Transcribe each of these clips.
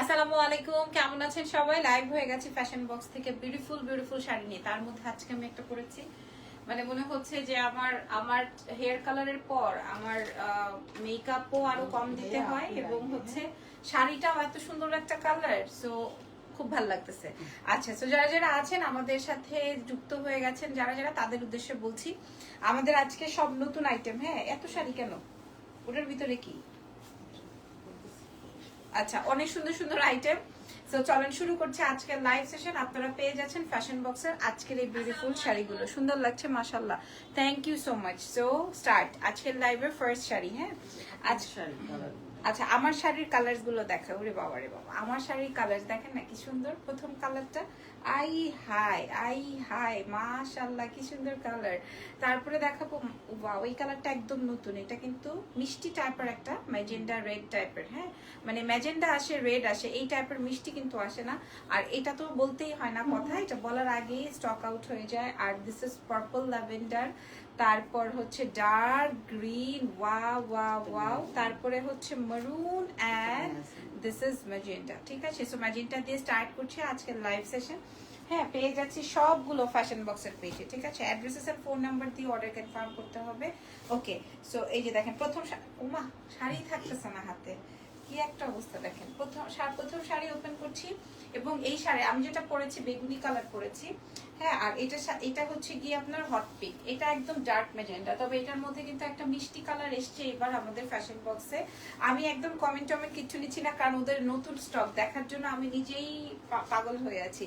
আসসালামু আলাইকুম কেমন আছেন সবাই? লাইভ হয়ে গেছে ফ্যাশন বক্স থেকে বিউটিফুল বিউটিফুল শাড়ি নিয়ে। তার মধ্যে আজকে আমি একটা পরেছি। মানে মনে হচ্ছে যে আমার আমার হেয়ার কালারের পর আমার মেকআপও আরও কম দিতে হয় এবং হচ্ছে শাড়িটাও এত সুন্দর একটা কালার সো খুব ভালো লাগতেছে। আচ্ছা তো যারা যারা আছেন আমাদের সাথে যুক্ত হয়ে গেছেন যারা যারা তাদের উদ্দেশ্যে বলছি আমাদের আজকে সব নতুন আইটেম হ্যাঁ? এত শাড়ি কেন? ওটার ভিতরে কি? আচ্ছা অনেক সুন্দর সুন্দর আইটেম চলেন শুরু করছে আজকের লাইভ সেশন আপনারা পেয়ে যাচ্ছেন ফ্যাশন বক্সের আজকের এই বিউটিফুল শাড়িগুলো। সুন্দর লাগছে মাশাল্লাহ thank you so much so start আজকের লাইভের ফার্স্ট শাড়ি হ্যাঁ? আচ্ছা আচ্ছা আমার শাড়ির কালার্সগুলো দেখা ওরে বাবা, রে বাবা। আমার শাড়ির কালার দেখেন না কি সুন্দর? প্রথম কালারটা আই হাই আই হাই মাশাল্লাহ কি সুন্দর কালার তারপরে দেখাবো ওয়াও এই কালারটা একদম নতুন। এটা কিন্তু মিষ্টি টাইপের একটা ম্যাজেন্ডা রেড টাইপের হ্যাঁ? মানে ম্যাজেন্ডা আসে রেড আসে এই টাইপের মিষ্টি কিন্তু আসে না। আর এটা তো বলতেই হয় না কথা এটা বলার আগেই স্টক আউট হয়ে যায়। আর দিস ইজ পার্পল ল্যাভেন্ডার তারপর হচ্ছে ডার্ক গ্রিন ওয়া ওয়া ওয়াও তারপরে হচ্ছে মারুন অ্যান্ড দিস ইজ ম্যাজেন্টা ঠিক আছে? সো ম্যাজেন্টা দিয়ে স্টার্ট করছি আজকের লাইভ সেশন হ্যাঁ পেয়ে যাচ্ছি সবগুলো ফ্যাশন বক্সের পেজে ঠিক আছে? অ্যাড্রেসেস আর ফোন নাম্বার দিয়ে অর্ডার কনফার্ম করতে হবে। ওকে সো এই যে দেখেন, প্রথম ওমা শাড়ি থাকতেছে না হাতে। কি একটা অবস্থা দেখেন। প্রথম প্রথম শাড়ি ওপেন করছি এবং এই শাড়ি, আমি যেটা পরেছি, বেগুনি কালার পরেছি হ্যাঁ আর এটা এটা হচ্ছে গিয়ে আপনার হট পিক এটা একদম ডার্ক ম্যাজেন্ডা তবে এটার মধ্যে কিন্তু একটা মিষ্টি কালার এসছে এবার আমাদের ফ্যাশন বক্সে আমি একদম কমেন্ট টমেন্ট কিচ্ছু নিচ্ছি না, কারণ ওদের নতুন স্টক দেখার জন্য আমি নিজেই পাগল হয়ে আছি।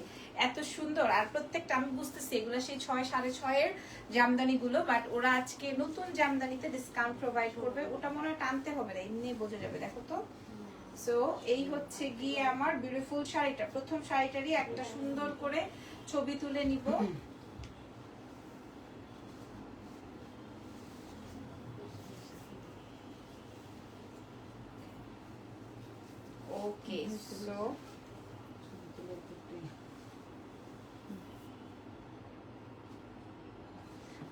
এত সুন্দর, আর প্রত্যেকটা, আমি বুঝতেছি এগুলো সেই ছয়, সাড়ে ছয়ের জামদানি গুলো বাট ওরা আজকে নতুন জামদানিতে ডিসকাউন্ট প্রোভাইড করবে, ওটা মনে হয় টানতে হবে না, এমনি বোঝা যাবে, দেখো তো। সো এই হচ্ছে গিয়ে আমার বিউটিফুল শাড়িটা। প্রথম শাড়িটারই একটা সুন্দর করে ছবি তুলে নিব। ওকে সো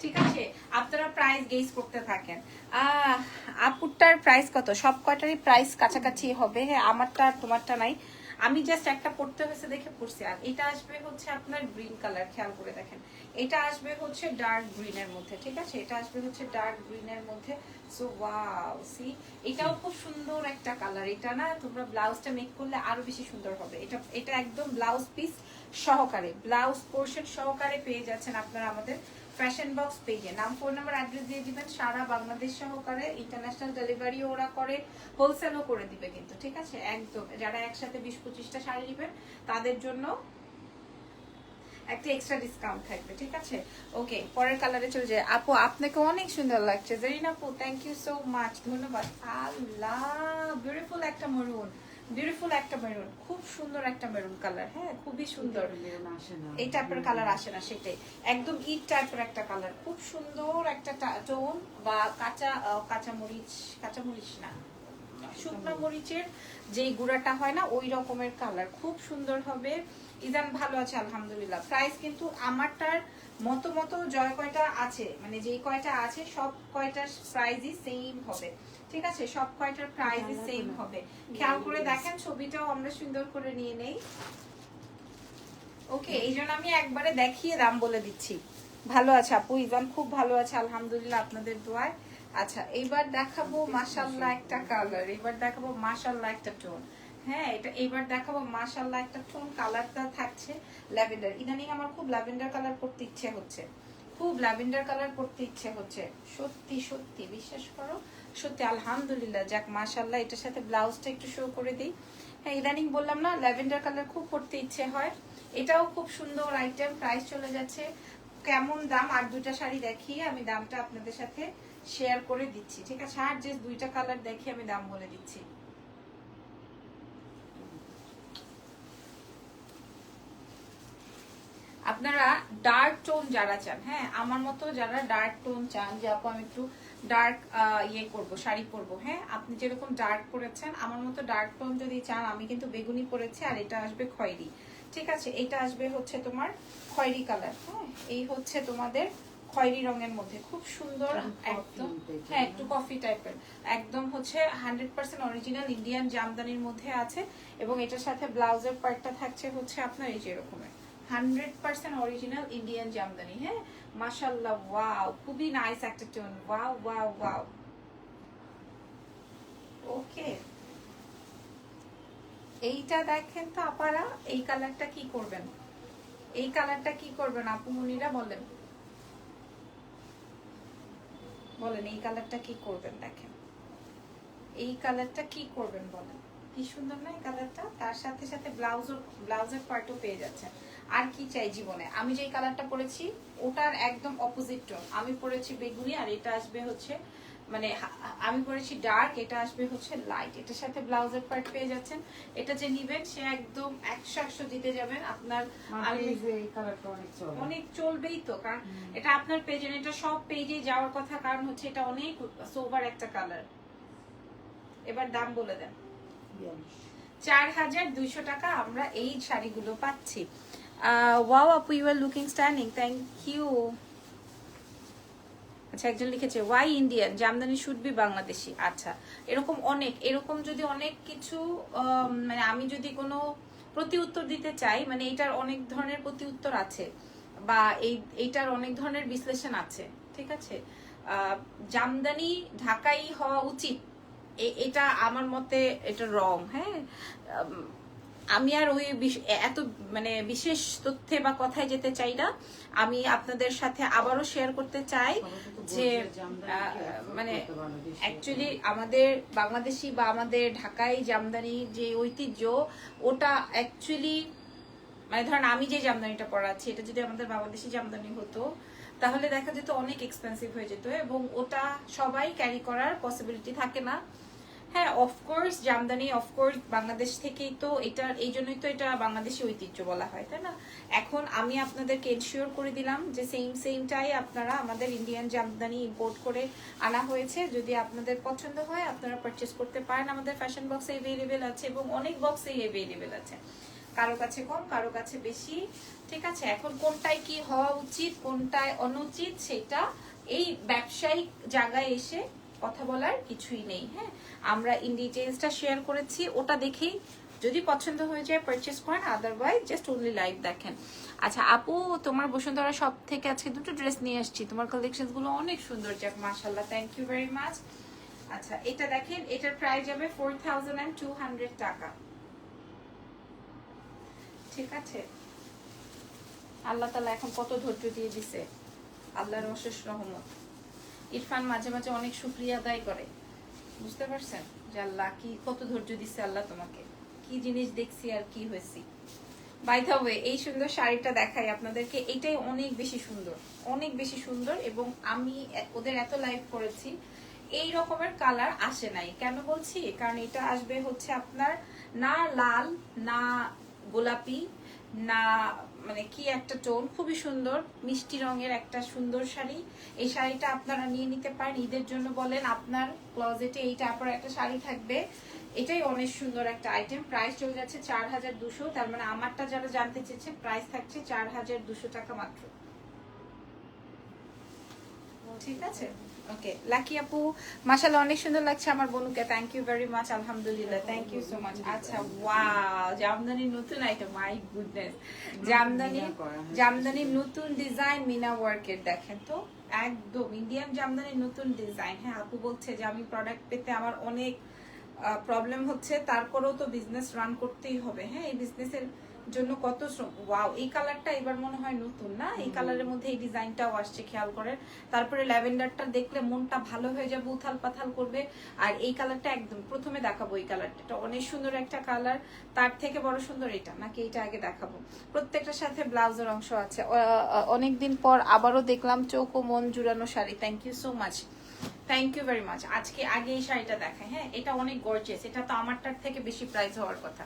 ঠিক আছে? আপনারা প্রাইস গেস করতে থাকেন। আপুরটার প্রাইস কত? সব কয়টারই প্রাইস কাছাকাছি হবে? হ্যাঁ আমারটা তোমারটা নাই। আমি জাস্ট একটা পড়তে হয়েছে দেখে পড়ছি। আর এটা আসবে হচ্ছে আপনার গ্রিন কালার খেয়াল করে দেখেন। এটা আসবে হচ্ছে ডার্ক গ্রিনের মধ্যে, ঠিক আছে? এটা আসবে হচ্ছে ডার্ক গ্রিনের মধ্যে। সো ওয়াও সি এটাও খুব সুন্দর একটা কালার এটা না তোমরা ব্লাউজটা মেক করলে আরও বেশি সুন্দর হবে। এটা এটা একদম ব্লাউজ পিস সহকারে ব্লাউজ পোর্শন সহকারে পেয়ে যাচ্ছেন আপনারা আমাদের ফ্যাশন বক্স পেজে নাম ফোন নাম্বার অ্যাড্রেস দিয়ে দিবেন, সারা বাংলাদেশ সহকারে ইন্টারন্যাশনাল ডেলিভারি ওরা করে হোলসেলও করে দিবে কিন্তু, ঠিক আছে? একদম, যারা একসাথে বিশ পঁচিশটা শাড়ি নেবেন, তাদের জন্য একটা এক্সট্রা ডিসকাউন্ট থাকবে, ঠিক আছে? ওকে পরের কালারে চলে যায় আপু, আপনাকে অনেক সুন্দর লাগছে। জেরিন আপু থ্যাংক ইউ সো মাচ ধন্যবাদ। আল্লাহ বিউটিফুল একটা মরুন বিউটিফুল একটা মেরুন খুব সুন্দর একটা মেরুন কালার হ্যাঁ খুবই সুন্দর। এই টাইপের কালার আসে না সেটাই। একদম ইট টাইপের একটা কালার খুব সুন্দর একটা টোন বা কাঁচা কাঁচা মরিচ কাঁচা মরিচ না শুকনো মরিচের যে গুঁড়াটা হয় না ওই রকমের কালার খুব সুন্দর হবে। ইদান ভালো আছে আলহামদুলিল্লাহ। প্রাইস কিন্তু আমারটার মতো মতো জয় কয়টা আছে মানে যেই কয়টা আছে সব কয়টার প্রাইসই সেম হবে। ঠিক আছে? সব কয়টার প্রাইসই সেম হবে। খেয়াল করে দেখেন ছবিটাও আমরা সুন্দর করে নিয়ে নেই। ওকে এই জন্য আমি একবারে দেখিয়ে দাম বলে দিচ্ছি। ভালো আছে আপু ইজান খুব ভালো আছে আলহামদুলিল্লাহ আপনাদের দোয়ায়। আচ্ছা এইবার দেখাবো মাশাল্লাহ একটা কালার এবার দেখাবো মাশাল্লাহ একটা টোন হ্যাঁ এটা এইবার দেখাবো মাশাল্লাহ একটা টোন কালারটা থাকছে ল্যাভেন্ডার ইদানিং আমার খুব ল্যাভেন্ডার কালার করতে ইচ্ছে হচ্ছে। খুব ল্যাভেন্ডার কালার করতে ইচ্ছে হচ্ছে। সত্যি সত্যি বিশ্বাস করো। সত্যি, আলহামদুলিল্লাহ। যাক মাশাল্লাহ এটার সাথে ব্লাউজটা একটু শো করে দিই। হ্যাঁ ইদানিং বললাম না, ল্যাভেন্ডার কালার খুব করতে ইচ্ছে হয়। এটাও খুব সুন্দর আইটেম প্রাইস চলে যাচ্ছে। কেমন দাম, আর দুইটা শাড়ি দেখিয়ে আমি দামটা আপনাদের সাথে শেয়ার করে দিচ্ছি, ঠিক আছে? আর যে দুইটা কালার দেখিয়ে আমি দাম বলে দিচ্ছি। আপনারা ডার্ক টোন যারা চান হ্যাঁ আমার মতো যারা ডার্ক টোন চান, যে আপু, আমি একটু ডার্ক ইয়ে করব শাড়ি পরবো হ্যাঁ? আপনি যেরকম ডার্ক পরেছেন আমার মতো ডার্ক টোন যদি চান আমি কিন্তু বেগুনি পরেছি আর এটা আসবে খয়েরি। ঠিক আছে এটা আসবে হচ্ছে তোমার খয়েরি কালার হ্যাঁ? এই হচ্ছে তোমাদের খয়েরি রঙের মধ্যে। খুব সুন্দর একদম হ্যাঁ একটু কফি টাইপের একদম হচ্ছে হান্ড্রেড পার্সেন্ট অরিজিনাল ইন্ডিয়ান জামদানির মধ্যে আছে এবং এটার সাথে ব্লাউজের পার্টটা থাকছে হচ্ছে আপনার এই যে এরকমের। Hundred percent original Indian jamdani হ্যাঁ? মাসাল্লাহ ওয়াও, খুবই নাইস একটা tone wow wow wow. Okay এইটা দেখেন তো আপারা, এই কালারটা কি করবেন? এই কালারটা কি করবেন? আপু মুনিরা বলেন। বলেন, এই কালারটা কি করবেন দেখেন। এই কালারটা কি করবেন বলেন। কি সুন্দর না এই কালারটা তার সাথে সাথে ব্লাউজও ব্লাউজের পার্টও পেয়ে যাচ্ছেন। আর কি চাই জীবনে? আমি যেই কালারটা পরেছি ওটার একদম অপোজিট টোন আমি পরেছি বেগুনি আর এটা আসবে হচ্ছে মানে আমি পরেছি ডার্ক এটা আসবে হচ্ছে লাইট এটার সাথে ব্লাউজের পার্ট পেয়ে যাচ্ছেন। এটা যে নিবেন সে একদম একশো একশো দিতে যাবেন। আপনার মানে অনেক চলবেই তো কারণ এটা আপনার পেজে এটা সব পেজে যাওয়ার কথা কারণ হচ্ছে এটা অনেক সোভার একটা কালার এবার দাম বলে দেন। চার হাজার দুইশো টাকা আমরা এই শাড়িগুলো পাচ্ছি। ওয়াও আপু you are looking standing thank you আচ্ছা একজন লিখেছে why Indian jamdani should be Bangladeshi. আচ্ছা এরকম অনেক এরকম যদি অনেক কিছু আম, মানে আমি যদি কোনো প্রতি উত্তর দিতে চাই মানে এটার অনেক ধরনের প্রতি উত্তর আছে বা এই এইটার অনেক ধরনের বিশ্লেষণ আছে ঠিক আছে? জামদানি ঢাকাই হওয়া উচিত এটা আমার মতে এটা রং হ্যাঁ? উম, আমি আর ওই এত মানে বিশেষ তথ্যে বা কথায় যেতে চাই না। আমি আপনাদের সাথে আবারও শেয়ার করতে চাই যে মানে অ্যাকচুয়ালি আমাদের বাংলাদেশি বা আমাদের ঢাকায় জামদানি যে ঐতিহ্য, ওটা অ্যাকচুয়ালি মানে ধরেন আমি যে জামদানিটা পরাচ্ছি, এটা যদি আমাদের বাংলাদেশি জামদানি হতো, তাহলে দেখা যেত অনেক এক্সপেন্সিভ হয়ে যেত এবং ওটা সবাই ক্যারি করার পসিবিলিটি থাকে না। হ্যাঁ অফকোর্স জামদানি অফকোর্স বাংলাদেশ থেকেই তো এটা, এই জন্যই তো এটা বাংলাদেশি ঐতিহ্য বলা হয়, তাই না? এখন আমি আপনাদেরকে এনশিওর করে দিলাম যে সেম সেমটাই আপনারা আমাদের ইন্ডিয়ান জামদানি ইম্পোর্ট করে আনা হয়েছে। যদি আপনাদের পছন্দ হয়, আপনারা পারচেস করতে পারেন। আমাদের ফ্যাশন বক্সে অ্যাভেলেবেল আছে এবং অনেক বক্সেই অ্যাভেলেবেল আছে। কারও কাছে কম, কারও কাছে বেশি, ঠিক আছে? এখন কোনটায় কি হওয়া উচিত, কোনটায় অনুচিত, সেটা এই ব্যবসায়িক জায়গায় এসে কথা বলার কিছুই নেই হ্যাঁ? আমরা ইন ডিটেলসটা শেয়ার করেছি, ওটা দেখেই যদি পছন্দ হয়ে যায় পারচেস করেন আদারওয়াইজ জাস্ট অনলি লাইভ দেখেন। আচ্ছা আপু, তোমার বসুন্ধরা সব থেকে আজকে দুটো ড্রেস নিয়ে আসছি। তোমার কালেকশনগুলো অনেক সুন্দর, যাক মাশাল্লাহ থ্যাংক ইউ ভেরি মাচ আচ্ছা এটা দেখেন, এটার প্রাইস যাবে ফোর থাউজেন্ড টাকা। ঠিক আছে? আল্লাহ তালা এখন কত ধৈর্য দিয়ে দিছে? আল্লাহর অশেষ রহমত। ইরফান মাঝে মাঝে অনেক শুক্রিয়া আদায় করে। বুঝতে পারছেন? যে আল্লাহ কি, কত ধৈর্য দিচ্ছে আল্লাহ তোমাকে। কি জিনিস দেখছি আর কি হয়েছি। বাই দ্য ওয়ে এই সুন্দর শাড়িটা দেখাই আপনাদেরকে, এটাই অনেক বেশি সুন্দর। অনেক বেশি সুন্দর এবং আমি ওদের এত লাইভ করেছি, এই রকমের কালার আসে নাই। কেন বলছি? কারণ এটা আসবে হচ্ছে আপনার না লাল, না গোলাপি না মানে কি একটা টোন খুবই সুন্দর। মিষ্টি রঙের একটা সুন্দর শাড়ি। এই শাড়িটা আপনারা নিয়ে নিতে পারেন। ঈদের জন্য বলেন, আপনার ক্লজেটে এইটা আপনার একটা শাড়ি থাকবে। এটাই অনেক সুন্দর একটা আইটেম প্রাইস চলে যাচ্ছে চার হাজার দুশো। তার মানে আমারটা যারা জানতে চেয়েছে প্রাইস থাকছে চার হাজার দুশো টাকা মাত্র। ঠিক আছে? ওকে লাকি আপু মাশাআল্লাহ অনেক সুন্দর লাগছে আমার বোনুকে। থ্যাংক ইউ ভেরি মাচ আলহামদুলিল্লাহ। থ্যাংক ইউ সো মাচ আচ্ছা ওয়াও জামদানি নতুন আইটেম মাই গুডনেস জামদানি। জামদানির নতুন ডিজাইন মিনা ওয়ার্কের দেখেন তো। একদম ইন্ডিয়ান জামদানির নতুন ডিজাইন হ্যাঁ আপু বলছে যে আমি প্রোডাক্ট পেতে আমার অনেক প্রবলেম হচ্ছে। তারপরেও তো বিজনেস রান করতেই হবে। হ্যাঁ এই বিজনেসের জন্য কত ওয়াও এই কালারটা এবার মনে হয় নতুন না? এই কালারের মধ্যে এই ডিজাইনটাও আসছে খেয়াল করেন। তারপরে ল্যাভেন্ডারটা দেখলে মনটা ভালো হয়ে যাবে উথাল পাথাল করবে। আর এই কালারটা একদম প্রথমে দেখাবো এই কালারটা এটা অনেক সুন্দর একটা কালার তার থেকে বড় সুন্দর এটা নাকি এটা আগে দেখাবো? প্রত্যেকটার সাথে ব্লাউজের অংশ আছে। অনেকদিন পর আবারও দেখলাম চোখ ও মন জুড়ানো sari. Thank you so much thank you very much আজকে আগে এই শাড়িটা দেখায় হ্যাঁ? এটা অনেক গর্জিয়াস এটা তো আমারটার থেকে বেশি প্রাইস হওয়ার কথা।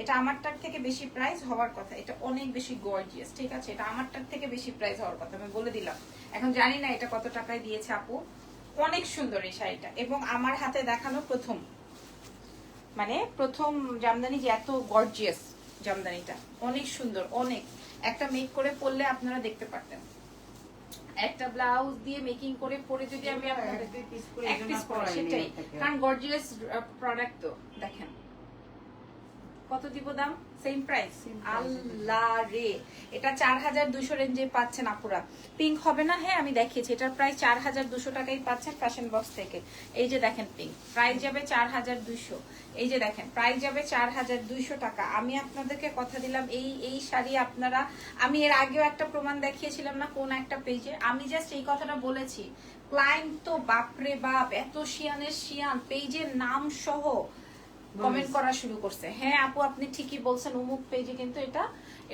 এটা আমারটার থেকে বেশি প্রাইস হওয়ার কথা, এটা অনেক বেশি গর্জিয়াস ঠিক আছে? এটা আমারটার থেকে বেশি প্রাইস হওয়ার কথা, আমি বলে দিলাম। এখন জানি না এটা কত টাকায় দিয়েছে আপু। অনেক সুন্দর এই শাড়িটা, এবং আমার হাতে দেখানো প্রথম। মানে প্রথম জামদানি যে এত গর্জিয়াস জামদানিটা, অনেক সুন্দর, অনেক। একটা মেক করে পরলে আপনারা দেখতে পারতেন। একটা ব্লাউজ দিয়ে মেকিং করে পরে যদি আমি এক পিস করে সেটাই। কারণ গর্জিয়াস প্রোডাক্ট তো দেখেন। কত দিব দাম? Same price. আল্লাহ রে এটা চার হাজার দুশো রেঞ্জে পাচ্ছেন আপুরা। পিঙ্ক হবে না? হ্যাঁ আমি দেখিয়েছি। এটার প্রাইস চার হাজার দুশো টাকাই পাচ্ছেন ফ্যাশন বক্স থেকে। এই যে দেখেন পিঙ্ক প্রাইস যাবে চার হাজার দুশো। এই যে দেখেন প্রাইস যাবে চার হাজার দুইশো টাকা। আমি আপনাদেরকে কথা দিলাম এই এই শাড়ি আপনারা আমি এর আগেও একটা প্রমাণ দেখিয়েছিলাম না কোন একটা পেজে আমি জাস্ট এই কথাটা বলেছি ক্লায়েন্ট তো বাপরে বাপ এত শিয়ানের শিয়ান পেজের নাম সহ কমেন্ট করা শুরু করছে। হ্যাঁ আপু, আপনি ঠিকই বলছেন, অমুক পেজে কিন্তু এটা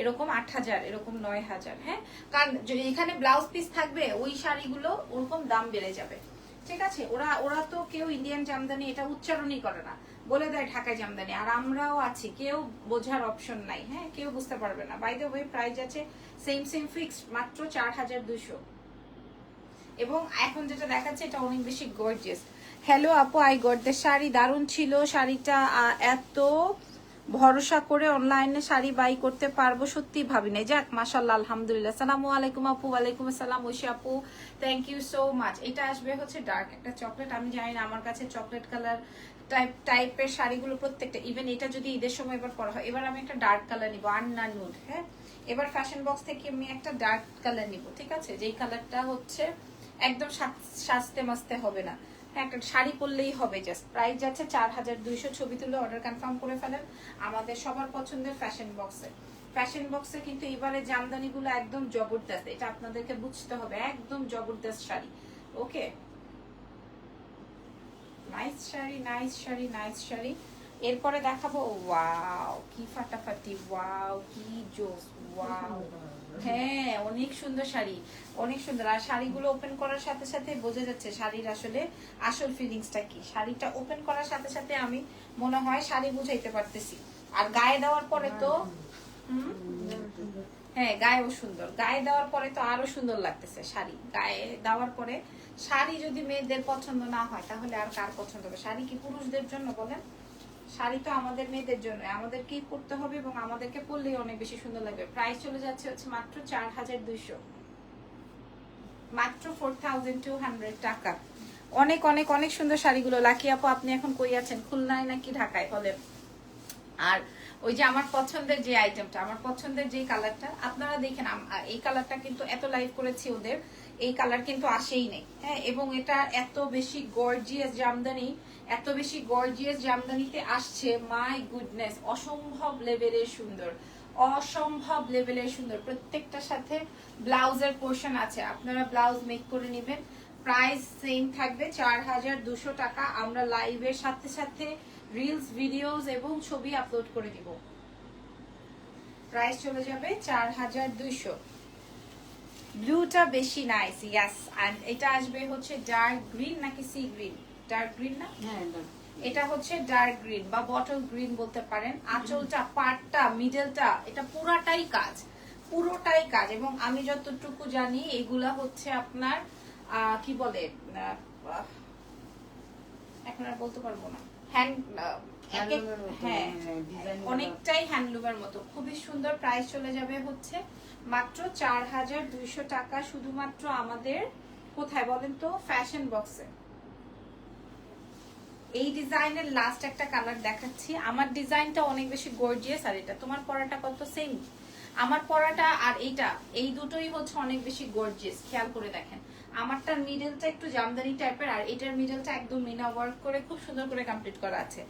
এরকম আট হাজার, এরকম নয় হাজার হ্যাঁ? কারণ এখানে ব্লাউজ পিস থাকবে, ওই শাড়িগুলো ওরকম দাম বেড়ে যাবে। ঠিক আছে? ওরা ওরা তো কেউ ইন্ডিয়ান জামদানি এটা উচ্চারণই করে না। বলে দেয় ঢাকায় জামদানি। আর আমরাও আছি, কেউ বোঝার অপশন নাই হ্যাঁ? কেউ বুঝতে পারবে না। বাই দ্য ওয়ে প্রাইস আছে সেম সেম ফিক্সড মাত্র চার হাজার দুশো এবং এখন যেটা দেখাচ্ছে, এটা অনেক বেশি গর্জিয়াস হ্যালো আপু আই গর্দের শাড়ি। দারুণ ছিল। শাড়িটা এত ভরসা করে অনলাইনে শাড়ি বাই করতে পারব, সত্যি ভাবি নাই। যাক মাশাল্লাহ আলহামদুলিল্লাহ। সালামু আলাইকুম, আপু, ওয়ালাইকুম আসসালাম, ঐশী আপু। থ্যাংক ইউ সো মাচ এটা আসবে হচ্ছে ডার্ক একটা চকলেট আমি জানি না, আমার কাছে চকলেট কালার টাইপ টাইপের শাড়িগুলো প্রত্যেকটা। ইভেন এটা যদি ঈদের সময় এবার পরা হয়, এবার আমি একটা ডার্ক কালার নিবো আন্না নুড হ্যাঁ? এবার ফ্যাশন বক্স থেকে আমি একটা ডার্ক কালার নিব, ঠিক আছে? যেই কালারটা হচ্ছে একদম সাজ- সাজতে মাসতে হবে না। একটা শাড়ি পরলেই হবে জাস্ট প্রাইস যাচ্ছে চার হাজার দুইশো, ছবি তুলে অর্ডার কনফার্ম করে ফেলেন আমাদের সবার পছন্দের ফ্যাশন বক্সে ফ্যাশন বক্সে কিন্তু এবারে জামদানিগুলো একদম জবরদস্ত। এটা আপনাদেরকে বুঝতে হবে, একদম জবরদস্ত sari. Okay nice sari nice sari nice sari. এরপরে দেখাবো, ওয়াও, কি ফাটাফাটি, ওয়াও, কি জোস, ওয়াও। হ্যাঁ অনেক সুন্দর শাড়ি, অনেক সুন্দর। আর শাড়িগুলো ওপেন করার সাথে সাথে বোঝা যাচ্ছে শাড়ির আসলে আসল ফিলিংসটা কি। শাড়িটা ওপেন করার সাথে সাথে আমি মনে হয় শাড়ি বুঝাইতে পারতেছি। আর গায়ে দেওয়ার পরে তো হ্যাঁ গায়েও সুন্দর। গায়ে দেওয়ার পরে তো আরও সুন্দর লাগতেছে শাড়ি। গায়ে দেওয়ার পরে শাড়ি যদি মেয়েদের পছন্দ না হয়, তাহলে আর কার পছন্দ হবে? শাড়ি কি পুরুষদের জন্য বলেন? শাড়ি তো আমাদের মেয়েদের জন্য, আমাদেরকেই পরতে হবে এবং আমাদেরকে পরলেই অনেক বেশি সুন্দর লাগবে। প্রাইস চলে যাচ্ছে হচ্ছে মাত্র চার হাজার দুইশো। মাত্র ফোর থাউজেন্ড টু হান্ড্রেড টাকা। অনেক অনেক অনেক সুন্দর শাড়িগুলো। লাকি আপু, আপনি এখন কই আছেন? খুলনায় নাকি ঢাকায়? বলেন আর ওই যে আমার পছন্দের যে আইটেমটা আমার পছন্দের যে কালারটা আপনারা দেখেন এই কালারটা কিন্তু এত লাইভ করেছি ওদের, এই কালার কিন্তু আসেই নেই। হ্যাঁ এবং এটা এত বেশি গর্জিয়াস জামদানি এত বেশি গর্জিয়াস জামদানিতে আসছে মাই গুডনেস অসম্ভব লেভেলের সুন্দর, অসম্ভব লেভেলের সুন্দর। প্রত্যেকটার সাথে ব্লাউজের পোর্শন আছে। আপনারা ব্লাউজ মেক করে নেবেন। প্রাইস সেম থাকবে চার হাজার দুশো টাকা। আমরা লাইভের সাথে সাথে রিলস ভিডিওস এবং ছবি আপলোড করে দিব। প্রাইস চলে যাবে চার হাজার দুইশো ব্লুটা বেশি নাইস ইয়াস এটা আসবে হচ্ছে ডার্ক গ্রিন নাকি সি গ্রিন ডার্ক গ্রিন না? হ্যাঁ, এটা। হচ্ছে ডার্ক গ্রিন বা বটল গ্রিন বলতে পারেন। আঁচলটা পাটটা মিডলটা এটা পুরাটাই কাজ। পুরোটাই কাজ এবং আমি যতটুকু জানি এগুলা হচ্ছে আপনার কি বলে এখন আর বলতে পারব না। হ্যান্ড হ্যাঁ হ্যাঁ, গুলো। অনেকটাই হ্যান্ডলুমের মতো। খুবই সুন্দর প্রাইস চলে যাবে হচ্ছে মাত্র চার হাজার দুইশো টাকা শুধুমাত্র আমাদের কোথায় বলেন তো ফ্যাশন বক্সে এই ডিজাইনের লাস্ট একটা কালার দেখাচ্ছি। আমার ডিজাইনটা অনেক বেশি গর্জিয়াস আর এটা তোমার পরাটা কত সেম আমার পরাটা আর এইটা, এই দুটোই হচ্ছে অনেক বেশি গর্জিয়াস খেয়াল করে দেখেন। আমারটার মিডলটা একটু জামদানি টাইপের আর এটার মিডলটা একদম মিনা ওয়ার্ক করে খুব সুন্দর করে কমপ্লিট করা আছে।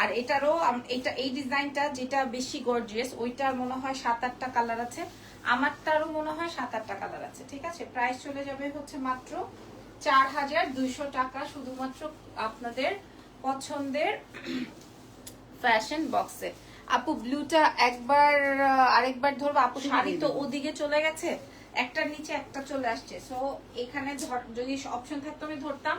আর এটারও এটা এই ডিজাইনটা যেটা বেশি গর্জিয়াস ওইটার মনে হয় সাত আটটা কালার আছে। আমারটারও মনে হয় সাত আটটা কালার আছে, ঠিক আছে? প্রাইস চলে যাবে হচ্ছে মাত্র চার হাজার দুইশো টাকা, শুধুমাত্র আপনাদের পছন্দের ফ্যাশন বক্সে আপু ব্লুটা একবার আরেকবার ধরবো আপু শাড়ি তো ওদিকে চলে গেছে একটার নিচে একটা চলে আসছে। সো এখানে যদি অপশন থাকতো আমি ধরতাম।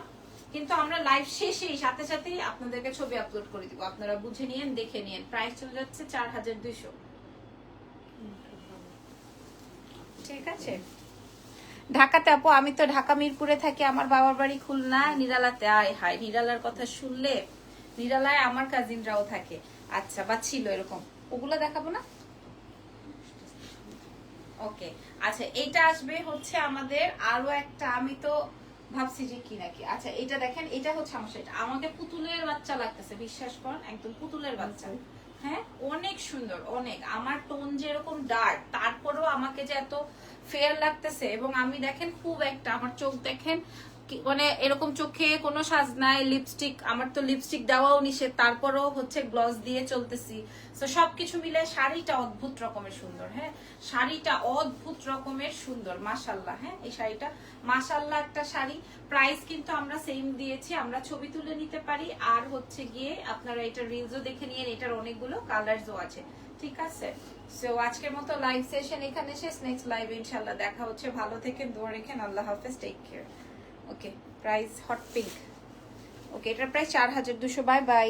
কিন্তু আমরা লাইভ শেষেই সাথে সাথেই আপনাদেরকে ছবি আপলোড করে দিব। আপনারা বুঝে নিয়েন দেখে নিয়েন। প্রাইস চলে যাচ্ছে চার হাজার দুইশো। ঠিক আছে? ঢাকাতে আপু, আমি তো ঢাকা মিরপুরে থাকি, আমার বাবার বাড়ি খুলনা নিরালাতে, আয় হায়, নিরালার কথা শুনলে নিরালায় আমার কাজিনরাও থাকে। আচ্ছা বা ছিল এরকম। ওগুলো দেখাবো না? ওকে আচ্ছা এইটা আসবে হচ্ছে আমাদের আরও একটা, আমি তো ভাবছি যে কি নাকি। আচ্ছা এটা দেখেন, এটা হচ্ছে আমার সেটা আমাকে পুতুলের বাচ্চা লাগতেছে, বিশ্বাস করেন, একদম পুতুলের বাচ্চা। হ্যাঁ অনেক সুন্দর, অনেক। আমার টোন যেরকম ডার্ক তারপরেও আমাকে যে এত ফেয়ার লাগতেছে, এবং আমি দেখেন খুব একটা, আমার চোখ দেখেন মানে এরকম চোখে কোনো সাজ নাই লিপস্টিক আমার তো লিপস্টিক দেওয়াও নিষেধ, তারপরও হচ্ছে গ্লস দিয়ে চলতেছি। তো সবকিছু মিলে শাড়িটা অদ্ভুত রকমের সুন্দর হ্যাঁ? শাড়িটা অদ্ভুত রকমের সুন্দর মাশাল্লাহ হ্যাঁ? এই শাড়িটা মাশাল্লাহ একটা শাড়ি। প্রাইস কিন্তু আমরা সেম দিয়েছি, আমরা ছবি তুলে নিতে পারি। আর হচ্ছে গিয়ে আপনারা এটা রিলসও দেখে নিয়ে এটার অনেকগুলো কালারসও আছে, ঠিক আছে? সো আজকের মতো লাইভ সেশন এখানে শেষ নেক্সট লাইভ ইনশাল্লাহ দেখা হচ্ছে। ভালো থেকে দোয়া রেখেন, আল্লাহ হাফেজ take care okay price hot pink okay এটার প্রাইস চার হাজার দুশো বাই বাই